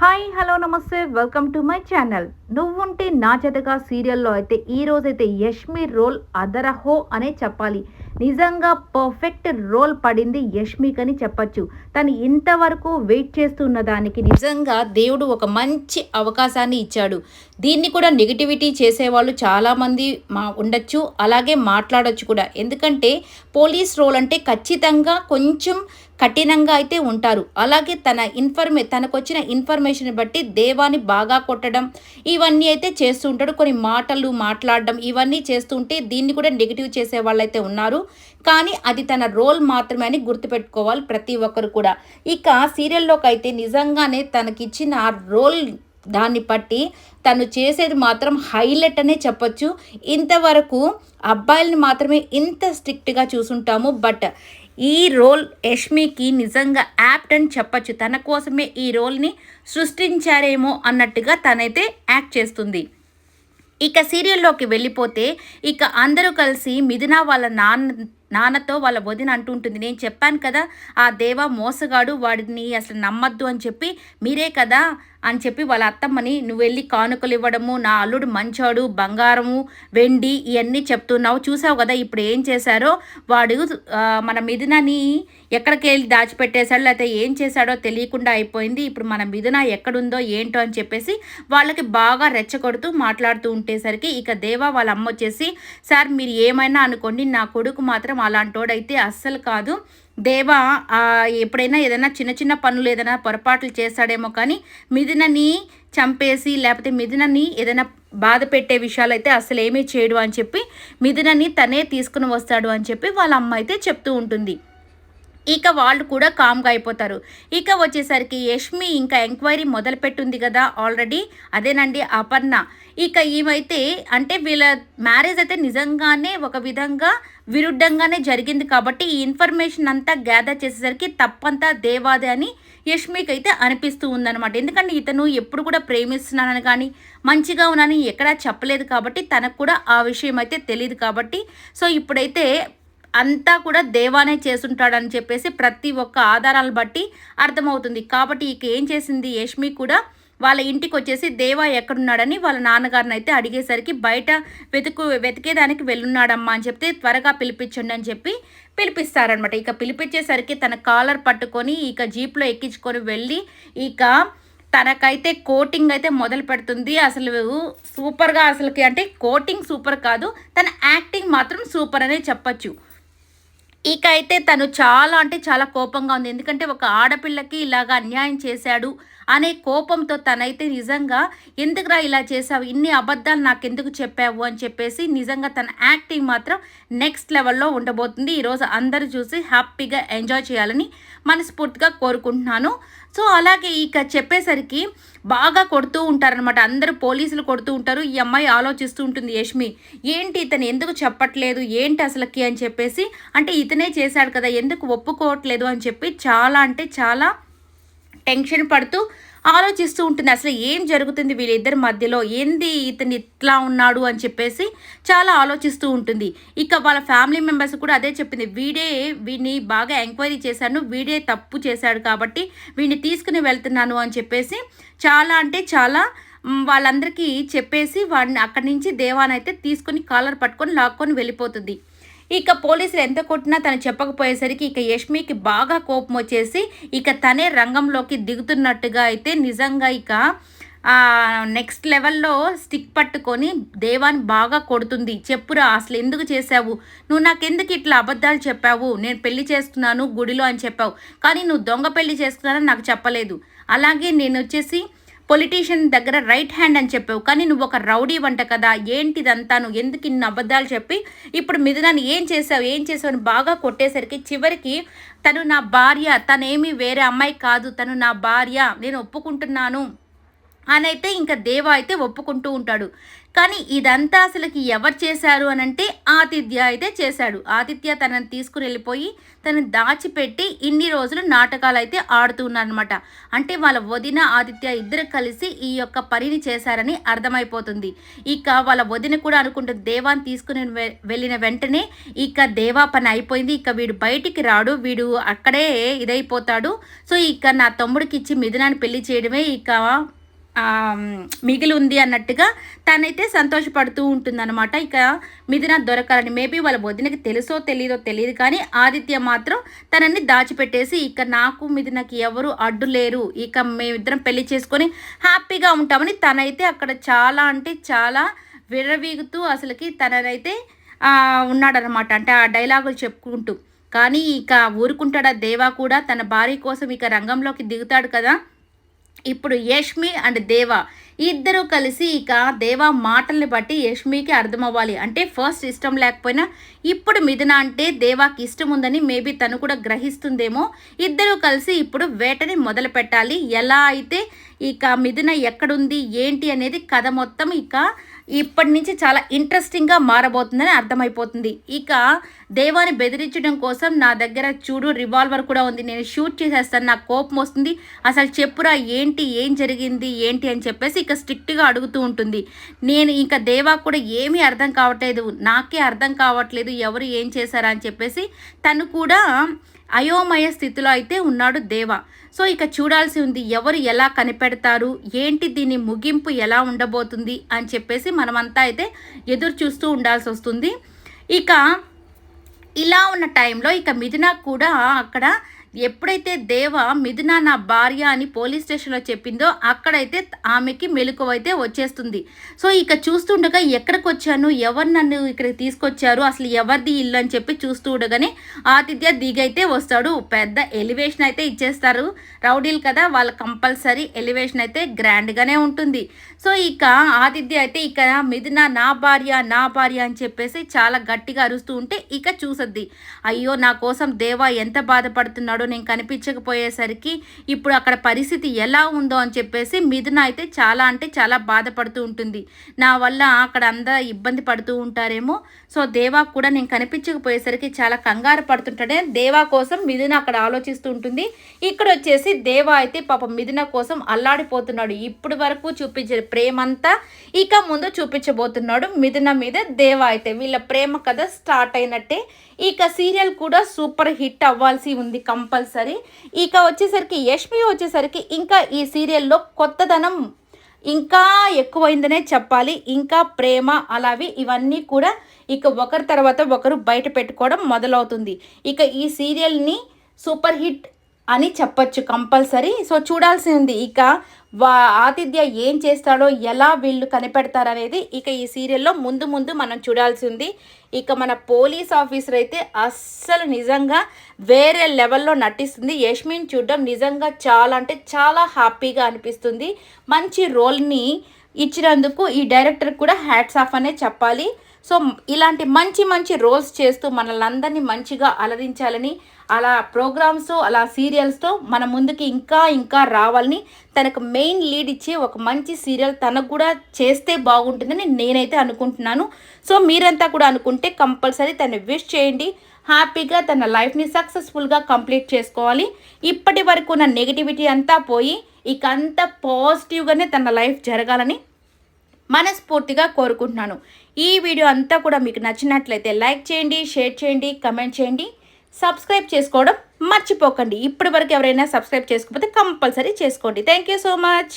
Hi hello నమస్తే welcome to my channel. నువ్వుంటే నా జతగా సీరియల్లో అయితే ఈ రోజైతే యష్మి రోల్ అదరహో అనే చెప్పాలి. నిజంగా పర్ఫెక్ట్ రోల్ పడింది యష్మికని చెప్పచ్చు. తను ఇంతవరకు వెయిట్ చేస్తున్న దానికి నిజంగా దేవుడు ఒక మంచి అవకాశాన్ని ఇచ్చాడు. దీన్ని కూడా నెగిటివిటీ చేసేవాళ్ళు చాలామంది మా ఉండొచ్చు అలాగే మాట్లాడొచ్చు కూడా. ఎందుకంటే పోలీస్ రోల్ అంటే ఖచ్చితంగా కొంచెం కఠినంగా అయితే ఉంటారు. అలాగే తన ఇన్ఫర్మే తనకు వచ్చిన ఇన్ఫర్మేషన్ బట్టి దేవాన్ని బాగా కొట్టడం ఇవన్నీ అయితే చేస్తూ ఉంటాడు. కొన్ని మాటలు మాట్లాడడం ఇవన్నీ చేస్తుంటే దీన్ని కూడా నెగిటివ్ చేసే వాళ్ళైతే ఉన్నారు. కానీ అది తన రోల్ మాత్రమే అని గుర్తుపెట్టుకోవాలి ప్రతి ఒక్కరు కూడా. ఇక సీరియల్లోకి అయితే నిజంగానే తనకిచ్చిన ఆ రోల్ దాన్ని బట్టి తను చేసేది మాత్రం హైలైట్ అనే చెప్పొచ్చు. ఇంతవరకు అబ్బాయిల్ని మాత్రమే ఇంత స్ట్రిక్ట్గా చూసుంటాము. బట్ ఈ రోల్ యష్మికి నిజంగా యాప్ట్ అని చెప్పొచ్చు. తన కోసమే ఈ రోల్ని సృష్టించారేమో అన్నట్టుగా తనైతే యాక్ట్ చేస్తుంది. ఇక సీరియల్లోకి వెళ్ళిపోతే ఇక అందరూ కలిసి మిథున వాళ్ళ నాన్న నాన్నతో వాళ్ళ వదిన అంటుంటుంది నేను చెప్పాను కదా ఆ దేవ మోసగాడు వాడిని అసలు నమ్మద్దు అని చెప్పి మీరే కదా అని చెప్పి వాళ్ళ అత్తమ్మని నువ్వు వెళ్ళి కానుకలు ఇవ్వడము నా అల్లుడు మంచాడు బంగారము వెండి ఇవన్నీ చెప్తున్నావు. చూసావు కదా ఇప్పుడు ఏం చేశారో? వాడు మన మిథునని ఎక్కడికి వెళ్ళి దాచిపెట్టేశాడు లేకపోతే ఏం చేశాడో తెలియకుండా అయిపోయింది. ఇప్పుడు మన మిథున ఎక్కడుందో ఏంటో అని చెప్పేసి వాళ్ళకి బాగా రెచ్చగొడుతూ మాట్లాడుతూ ఉండేసరికి ఇక దేవా వాళ్ళ అమ్మ వచ్చేసి సార్ మీరు ఏమైనా అనుకోండి నా కొడుకు మాత్రం అలాంటోడైతే అస్సలు కాదు. దేవా ఎప్పుడైనా ఏదైనా చిన్న చిన్న పనులు ఏదైనా పొరపాట్లు చేస్తాడేమో కానీ మిథునని చంపేసి లేకపోతే మిథునని ఏదైనా బాధ పెట్టే విషయాలు అయితే అసలు ఏమీ చేయడు అని చెప్పి మిథునని తనే తీసుకుని వస్తాడు అని చెప్పి వాళ్ళ అమ్మ అయితే చెప్తూ ఉంటుంది. ఇక వాళ్ళు కూడా కామ్గా అయిపోతారు. ఇక వచ్చేసరికి యష్మి ఇంకా ఎంక్వైరీ మొదలుపెట్టుంది కదా ఆల్రెడీ. అదేనండి అపర్ణ. ఇక ఈమైతే అంటే వీళ్ళ మ్యారేజ్ అయితే నిజంగానే ఒక విధంగా విరుద్ధంగానే జరిగింది కాబట్టి ఈ ఇన్ఫర్మేషన్ అంతా గ్యాదర్ చేసేసరికి తప్పంతా దేవాదే అని యష్మికి అయితే అనిపిస్తూ ఉందన్నమాట. ఎందుకంటే ఇతను ఎప్పుడు కూడా ప్రేమిస్తున్నానని కానీ మంచిగా ఉన్నానని ఎక్కడా చెప్పలేదు కాబట్టి తనకు కూడా ఆ విషయం అయితే తెలియదు కాబట్టి. సో ఇప్పుడైతే అంతా కూడా దేవానే చేసుంటాడని చెప్పేసి ప్రతి ఒక్క ఆధారాలు బట్టి అర్థమవుతుంది. కాబట్టి ఇక ఏం చేసింది యష్మి కూడా? వాళ్ళ ఇంటికి వచ్చేసి దేవా ఎక్కడున్నాడని వాళ్ళ నాన్నగారిని అయితే అడిగేసరికి బయట వెతుకు వెతికేదానికి వెళ్ళున్నాడమ్మా అని చెప్తే త్వరగా పిలిపించండి అని చెప్పి పిలిపిస్తారనమాట ఇక పిలిపించేసరికి తన కాలర్ పట్టుకొని ఇక జీప్లో ఎక్కించుకొని వెళ్ళి ఇక తనకైతే కోటింగ్ అయితే మొదలు పెడుతుంది. అసలు సూపర్గా అసలుకి అంటే కోటింగ్ సూపర్ కాదు తన యాక్టింగ్ మాత్రం సూపర్ అనే చెప్పచ్చు. ఇక అయితే తను చాలా అంటే చాలా కోపంగా ఉంది. ఎందుకంటే ఒక ఆడపిల్లకి ఇలాగ అన్యాయం చేశాడు అనే కోపంతో తనైతే నిజంగా ఎందుకురా ఇలా చేసావు ఇన్ని అబద్ధాలు నాకెందుకు చెప్పావు? అని చెప్పేసి నిజంగా తన యాక్టింగ్ మాత్రం నెక్స్ట్ లెవెల్లో ఉండబోతుంది. ఈరోజు అందరూ చూసి హ్యాపీగా ఎంజాయ్ చేయాలని మనస్ఫూర్తిగా కోరుకుంటున్నాను. సో అలాగే ఇక చెప్పేసరికి బాగా కొడుతూ ఉంటారనమాట అందరూ పోలీసులు కొడుతూ ఉంటారు. ఈ అమ్మాయి ఆలోచిస్తూ ఉంటుంది యష్మి ఏంటి ఇతను ఎందుకు చెప్పట్లేదు? ఏంటి అసలుకి? అని చెప్పేసి అంటే ఇతనే చేశాడు కదా ఎందుకు ఒప్పుకోవట్లేదు అని చెప్పి చాలా అంటే చాలా టెన్షన్ పడుతూ ఆలోచిస్తూ ఉంటుంది అసలు ఏం జరుగుతుంది వీళ్ళిద్దరి మధ్యలో ఏంది ఇతను ఇట్లా ఉన్నాడు అని చెప్పేసి చాలా ఆలోచిస్తూ ఉంటుంది. ఇక వాళ్ళ ఫ్యామిలీ మెంబర్స్ కూడా అదే చెప్పింది వీడే వీడిని బాగా ఎంక్వైరీ చేశాను వీడే తప్పు చేశాడు కాబట్టి వీడిని తీసుకుని వెళ్తున్నాను అని చెప్పేసి చాలా అంటే చాలా వాళ్ళందరికీ చెప్పేసి వాడిని అక్కడి నుంచి దేవానైతే తీసుకొని కాలర్ పట్టుకొని లాక్కొని వెళ్ళిపోతుంది. ఇక పోలీసులు ఎంత కొట్టినా తను చెప్పకపోయేసరికి ఇక యష్మికి బాగా కోపం వచ్చేసి ఇక తనే రంగంలోకి దిగుతున్నట్టుగా అయితే నిజంగా ఇక నెక్స్ట్ లెవెల్లో స్టిక్ పట్టుకొని దేవాన్ని బాగా కొడుతుంది. చెప్పురా అసలు ఎందుకు చేశావు? నువ్వు నాకెందుకు ఇట్లా అబద్ధాలు చెప్పావు? నేను పెళ్ళి చేసుకున్నాను గుడిలో అని చెప్పావు. కానీ నువ్వు దొంగ పెళ్ళి చేసుకున్నానని నాకు చెప్పలేదు. అలాగే నేను వచ్చేసి పొలిటీషియన్ దగ్గర రైట్ హ్యాండ్ అని చెప్పావు. కానీ నువ్వు ఒక రౌడీ వంట కదా ఏంటిదంతా నువ్వు ఎందుకు ఇన్ని అబద్ధాలు చెప్పి ఇప్పుడు మిథునాన్ని ఏం చేసావు ఏం చేసావు అని బాగా కొట్టేసరికి చివరికి తను నా భార్య తనేమి వేరే అమ్మాయి కాదు తను నా భార్య నేను ఒప్పుకుంటున్నాను. అని అయితే ఇంకా దేవ అయితే ఒప్పుకుంటూ ఉంటాడు. కానీ ఇదంతా అసలుకి ఎవరు చేశారు అని అంటే ఆతిథ్య అయితే చేశాడు. ఆతిథ్య తనని తీసుకుని వెళ్ళిపోయి తనని దాచిపెట్టి ఇన్ని రోజులు నాటకాలు అయితే ఆడుతున్నారనమాట అంటే వాళ్ళ వదిన ఆదిత్య ఇద్దరు కలిసి ఈ యొక్క పనిని చేశారని అర్థమైపోతుంది. ఇక వాళ్ళ వదిన కూడా అనుకుంటుంది దేవాన్ని తీసుకుని వెళ్ళిన వెంటనే ఇక దేవా పని అయిపోయింది. ఇక వీడు బయటికి రాడు. వీడు అక్కడే ఇదైపోతాడు. సో ఇక నా తమ్ముడికి ఇచ్చి మిథునాన్ని పెళ్ళి చేయడమే ఇక మిగిలి ఉంది అన్నట్టుగా తనైతే సంతోషపడుతూ ఉంటుందన్నమాట. ఇక మిథున దొరకాలని మేబీ వాళ్ళ వదినకి తెలుసో తెలియదో తెలియదు కానీ ఆదిత్య మాత్రం తనని దాచిపెట్టేసి ఇక నాకు మిథునకి ఎవరు అడ్డు లేరు. ఇక మేమిద్దరం పెళ్ళి చేసుకొని హ్యాపీగా ఉంటామని తనైతే అక్కడ చాలా అంటే చాలా విర్రవీగుతూ అసలుకి తననైతే ఉన్నాడనమాట అంటే ఆ డైలాగులు చెప్పుకుంటూ. కానీ ఇక ఊరుకుంటాడా దేవా కూడా తన భార్య కోసం ఇక రంగంలోకి దిగుతాడు కదా. ఇప్పుడు యష్మి అండ్ దేవా. ఇద్దరు కలిసి ఇక దేవా మాటల్ని బట్టి యష్మికి అర్థమవ్వాలి. అంటే ఫస్ట్ ఇష్టం లేకపోయినా ఇప్పుడు మిథున అంటే దేవాకి ఇష్టం ఉందని మేబీ తను కూడా గ్రహిస్తుందేమో. ఇద్దరు కలిసి ఇప్పుడు వేటని మొదలు పెట్టాలి. ఎలా అయితే ఇక మిథున ఎక్కడుంది ఏంటి అనేది కథ మొత్తం ఇక ఇప్పటి నుంచి చాలా ఇంట్రెస్టింగ్గా మారబోతుందని అర్థమైపోతుంది. ఇక దేవాన్ని బెదిరించడం కోసం నా దగ్గర చూడు రివాల్వర్ కూడా ఉంది. నేను షూట్ చేసేస్తాను. నాకు కోపం వస్తుంది. అసలు చెప్పురా ఏంటి ఏం జరిగింది ఏంటి అని చెప్పేసి ఇక స్ట్రిక్ట్గా అడుగుతూ ఉంటుంది. నేను ఇంకా దేవా కూడా ఏమీ అర్థం కావట్లేదు. నాకే అర్థం కావట్లేదు. ఎవరు ఏం చేశారా అని చెప్పేసి తను కూడా అయోమయ స్థితిలో అయితే ఉన్నాడు దేవ. సో ఇక చూడాల్సి ఉంది ఎవరు ఎలా కనిపెడతారు ఏంటి దీని ముగింపు ఎలా ఉండబోతుంది అని చెప్పేసి మనమంతా అయితే ఎదురు చూస్తూ ఉండాల్సి వస్తుంది. ఇక ఇలా ఉన్న టైంలో ఇక మిథున కూడా అక్కడ ఎప్పుడైతే దేవ మిథున నా భార్య అని పోలీస్ స్టేషన్లో చెప్పిందో అక్కడైతే ఆమెకి మెలకువైతే వచ్చేస్తుంది. సో ఇక చూస్తుండగా ఎక్కడికి వచ్చాను ఎవరు నన్ను ఇక్కడికి తీసుకొచ్చారు? అసలు ఎవరిది ఇల్లు అని చెప్పి చూస్తూ ఉండగానే ఆతిథ్య దిగైతే వస్తాడు. పెద్ద ఎలివేషన్ అయితే ఇచ్చేస్తారు. రౌడీలు కదా వాళ్ళ కంపల్సరీ ఎలివేషన్ అయితే గ్రాండ్గానే ఉంటుంది. సో ఇక ఆతిథ్య అయితే ఇక మిథున నా భార్య నా భార్య అని చెప్పేసి చాలా గట్టిగా అరుస్తూ ఉంటే ఇక చూసద్ది. అయ్యో నా కోసం దేవా ఎంత బాధపడుతున్నాడో నేను కనిపించకపోయేసరికి ఇప్పుడు అక్కడ పరిస్థితి ఎలా ఉందో అని చెప్పేసి మిథున అయితే చాలా అంటే చాలా బాధపడుతూ ఉంటుంది. నా వల్ల అక్కడ అందరూ ఇబ్బంది పడుతూ ఉంటారేమో. సో దేవా కూడా నేను కనిపించకపోయేసరికి చాలా కంగారు పడుతుంటాడే. దేవా కోసం మిథున అక్కడ ఆలోచిస్తూ ఉంటుంది. ఇక్కడ వచ్చేసి దేవా అయితే పాపం మిథున కోసం అల్లాడిపోతున్నాడు. ఇప్పటి వరకు చూపించే ప్రేమంతా ఇక ముందు చూపించబోతున్నాడు మిథున మీద దేవా అయితే. వీళ్ళ ప్రేమ కథ స్టార్ట్ అయినట్టే ఇక సీరియల్ కూడా సూపర్ హిట్ అవ్వాల్సి ఉంది కంపల్సరీ. ఇక వచ్చేసరికి యష్మి వచ్చేసరికి ఇంకా ఈ సీరియల్లో కొత్తదనం ఇంకా ఎక్కువైందనే చెప్పాలి. ఇంకా ప్రేమ అలావి ఇవన్నీ కూడా ఇక ఒకరి తర్వాత ఒకరు బయట పెట్టుకోవడం మొదలవుతుంది. ఇక ఈ సీరియల్ని సూపర్ హిట్ అని చెప్పచ్చు కంపల్సరీ. సో చూడాల్సి ఉంది. ఇక వా ఆతిథ్య ఏం చేస్తాడో ఎలా వీళ్ళు కనిపెడతారనేది ఇక ఈ సీరియల్లో ముందు ముందు మనం చూడాల్సి ఉంది. ఇక మన పోలీస్ ఆఫీసర్ అయితే అస్సలు నిజంగా వేరే లెవెల్లో నటిస్తుంది. యష్మిన్ చూడడం నిజంగా చాలా అంటే చాలా హ్యాపీగా అనిపిస్తుంది. మంచి రోల్ని ఇచ్చినందుకు ఈ డైరెక్టర్ కూడా హ్యాట్స్ ఆఫ్ అనే చెప్పాలి. సో ఇలాంటి మంచి మంచి రోల్స్ చేస్తూ మనల్ని మంచిగా అలరించాలని అలా ప్రోగ్రామ్స్ అలా సీరియల్స్తో మన ముందుకి ఇంకా ఇంకా రావాలని తనకు మెయిన్ లీడ్ ఇచ్చే ఒక మంచి సీరియల్ తనకు కూడా చేస్తే బాగుంటుందని నేనైతే అనుకుంటున్నాను. సో మీరంతా కూడా అనుకుంటే కంపల్సరీ తను విష్ చేయండి. హ్యాపీగా తన లైఫ్ని సక్సెస్ఫుల్గా కంప్లీట్ చేసుకోవాలి. ఇప్పటి వరకు ఉన్న నెగిటివిటీ అంతా పోయి ఇక అంతా పాజిటివ్గానే తన లైఫ్ జరగాలని మనస్ఫూర్తిగా కోరుకుంటున్నాను. ఈ వీడియో అంతా కూడా మీకు నచ్చినట్లయితే లైక్ చేయండి షేర్ చేయండి కమెంట్ చేయండి. సబ్స్క్రైబ్ చేసుకోవడం మర్చిపోకండి. ఇప్పటి వరకు ఎవరైనా సబ్స్క్రైబ్ చేసుకోకపోతే కంపల్సరీ చేసుకోండి. Thank you so much.